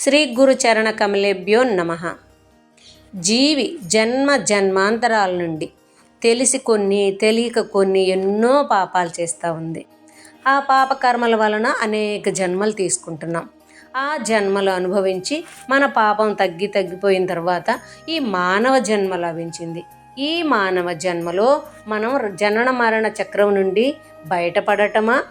శ్రీ గురు చరణ కమలేభ్యో నమ. జీవి జన్మ జన్మాంతరాల నుండి తెలిసి కొన్ని తెలియక కొన్ని ఎన్నో పాపాలు చేస్తూ ఉంది. ఆ పాప కర్మల వలన అనేక జన్మలు తీసుకుంటున్నాం. ఆ జన్మలు అనుభవించి మన పాపం తగ్గి తగ్గిపోయిన తర్వాత ఈ మానవ జన్మ లభించింది. ఈ మానవ జన్మలో మనం జనన మరణ చక్రం నుండి బయటపడటమా?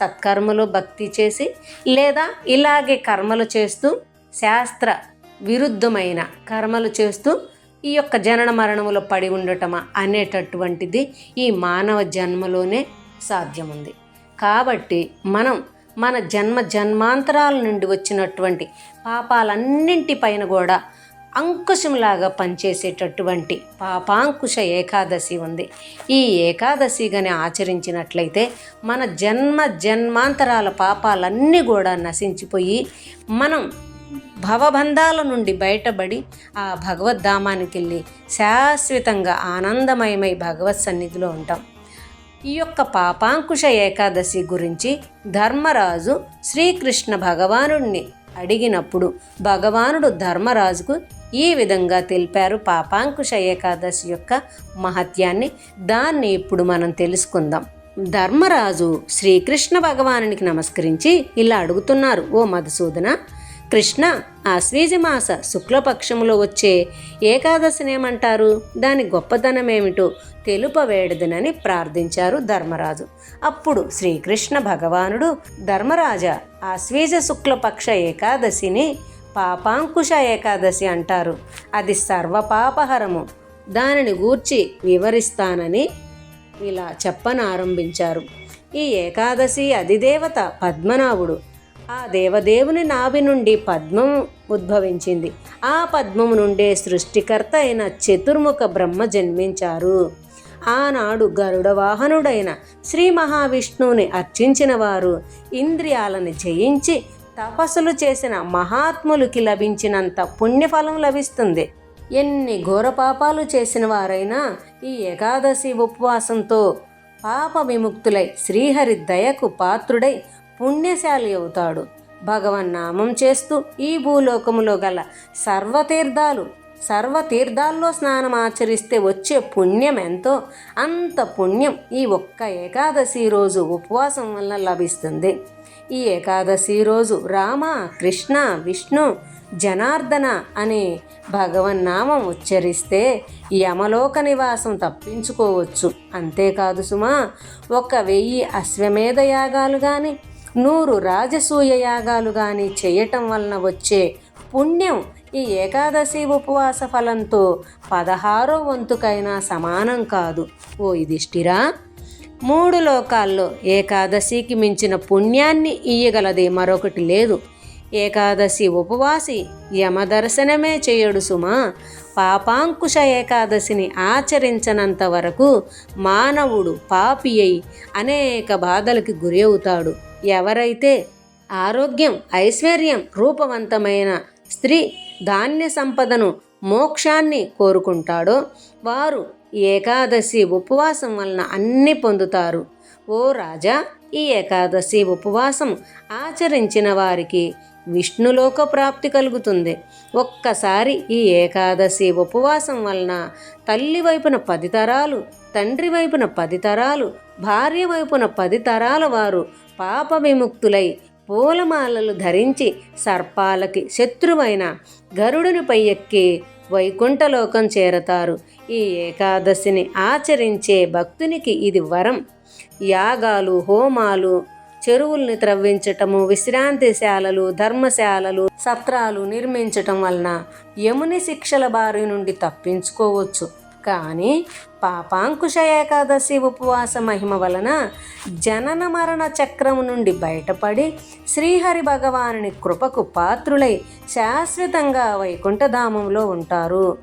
సత్కర్మలు భక్తి చేసి లేదా ఇలాగే కర్మలు చేస్తూ శాస్త్ర విరుద్ధమైన కర్మలు చేస్తూ ఈ యొక్క జనన మరణములో పడి ఉండటమా అనేటటువంటిది ఈ మానవ జన్మలోనే సాధ్యముంది. కాబట్టి మనం మన జన్మ జన్మాంతరాల నుండి వచ్చినటువంటి పాపాలన్నింటిపైన కూడా అంకుశంలాగా పనిచేసేటటువంటి పాపాంకుశ ఏకాదశి ఉంది. ఈ ఏకాదశి ఆచరించినట్లయితే మన జన్మ జన్మాంతరాల పాపాలన్నీ కూడా నశించిపోయి మనం భవబంధాల నుండి బయటపడి ఆ భగవద్ధామానికి వెళ్ళి శాశ్వతంగా ఆనందమయమై భగవత్ సన్నిధిలో ఉంటాం. ఈ యొక్క పాపాంకుశ ఏకాదశి గురించి ధర్మరాజు శ్రీకృష్ణ భగవానుడిని అడిగినప్పుడు భగవానుడు ధర్మరాజుకు ఈ విధంగా తెలిపారు పాపాంకుశ ఏకాదశి యొక్క మహత్యాన్ని. దాన్ని ఇప్పుడు మనం తెలుసుకుందాం. ధర్మరాజు శ్రీకృష్ణ భగవానునికి నమస్కరించి ఇలా అడుగుతున్నారు ఓ మధుసూదన కృష్ణ ఆశ్వీజమాస శుక్లపక్షములో వచ్చే ఏకాదశినేమంటారు దాని గొప్పతనం ఏమిటో తెలుపవేడదునని ప్రార్థించారు ధర్మరాజు. అప్పుడు శ్రీకృష్ణ భగవానుడు ధర్మరాజ ఆశ్వీజ శుక్లపక్ష ఏకాదశిని పాపాంకుశ ఏకాదశి అంటారు. అది సర్వపాపహరము. దానిని గూర్చి వివరిస్తానని ఇలా చెప్పనారంభించారు. ఈ ఏకాదశి అధిదేవత పద్మనాభుడు ఆ దేవదేవుని నాభి నుండి పద్మం ఉద్భవించింది. ఆ పద్మము నుండే సృష్టికర్త అయిన చతుర్ముఖ బ్రహ్మ జన్మించారు. ఆనాడు గరుడ వాహనుడైన శ్రీ మహావిష్ణువుని అర్చించిన వారు ఇంద్రియాలను జయించి తపస్సులు చేసిన మహాత్ములకి లభించినంత పుణ్యఫలం లభిస్తుంది. ఎన్ని ఘోర పాపాలు చేసిన వారైనా ఈ ఏకాదశి ఉపవాసంతో పాప విముక్తులై శ్రీహరి దయకు పాత్రుడై పుణ్యశాలి అవుతాడు. భగవన్నామం చేస్తూ ఈ భూలోకములో గల సర్వతీర్థాలు సర్వతీర్థాల్లో స్నానం ఆచరిస్తే వచ్చే పుణ్యం ఎంతో? అంత పుణ్యం ఈ ఒక్క ఏకాదశి రోజు ఉపవాసం వల్ల లభిస్తుంది. ఈ ఏకాదశి రోజు రామ కృష్ణ విష్ణు జనార్దన అనే భగవన్నామం ఉచ్చరిస్తే యమలోక నివాసం తప్పించుకోవచ్చు. అంతేకాదు సుమా ఒక వెయ్యి అశ్వమేధ యాగాలు కానీ నూరు రాజసూయ యాగాలు కానీ చేయటం వలన వచ్చే పుణ్యం ఈ ఏకాదశి ఉపవాస ఫలంతో పదహారో వంతుకైనా సమానం కాదు. ఓ ఇదిష్టిరా మూడు లోకాల్లో ఏకాదశికి మించిన పుణ్యాన్ని ఇయ్యగలది మరొకటి లేదు. ఏకాదశి ఉపవాసి యమదర్శనమే చేయడు సుమా. పాపాంకుశ ఏకాదశిని ఆచరించనంత వరకు మానవుడు పాపి అయి అనేక బాధలకి గురి అవుతాడు. ఎవరైతే ఆరోగ్యం ఐశ్వర్యం రూపవంతమైన స్త్రీ ధాన్య సంపదను మోక్షాన్ని కోరుకుంటాడో వారు ఏకాదశి ఉపవాసం వలన అన్ని పొందుతారు. ఓ రాజా ఈ ఏకాదశి ఉపవాసం ఆచరించిన వారికి విష్ణులోక ప్రాప్తి కలుగుతుంది. ఒక్కసారి ఈ ఏకాదశి ఉపవాసం వలన తల్లి వైపున పది తరాలు తండ్రి వైపున పది తరాలు భార్య వైపున పది తరాల వారు పాప విముక్తులై పూలమాలలు ధరించి సర్పాలకి శత్రువైన గరుడునిపై ఎక్కి వైకుంఠలోకం చేరతారు. ఈ ఏకాదశిని ఆచరించే భక్తునికి ఇది వరం. యాగాలు హోమాలు చెరువుల్ని త్రవ్వించటము విశ్రాంతిశాలలు ధర్మశాలలు సత్రాలు నిర్మించటం వలన యముని శిక్షల బారి నుండి తప్పించుకోవచ్చు. కానీ పాపాంకుశ ఏకాదశి ఉపవాస మహిమ వలన జనన మరణ చక్రం నుండి బయటపడి శ్రీహరి భగవానుని కృపకు పాత్రులై శాశ్వతంగా వైకుంఠధామంలో ఉంటారు.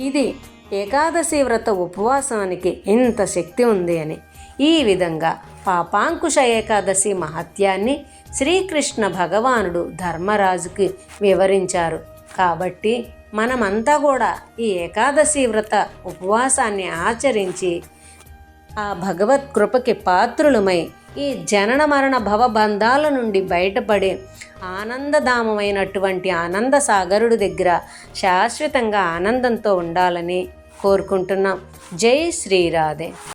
ఇది ఏకాదశి వ్రత ఉపవాసానికి ఇంత శక్తి ఉంది అని. ఈ విధంగా పాపాంకుశ ఏకాదశి మహత్యాన్ని శ్రీకృష్ణ భగవానుడు ధర్మరాజుకి వివరించారు. కాబట్టి మనమంతా కూడా ఈ ఏకాదశి వ్రత ఉపవాసాన్ని ఆచరించి ఆ భగవత్ కృపకి పాత్రులమై ఈ జనన మరణ భవబంధాల నుండి బయటపడి ఆనందధామమైనటువంటి ఆనంద సాగరుడి దగ్గర శాశ్వతంగా ఆనందంతో ఉండాలని కోరుకుంటున్నాం. జై శ్రీరాధే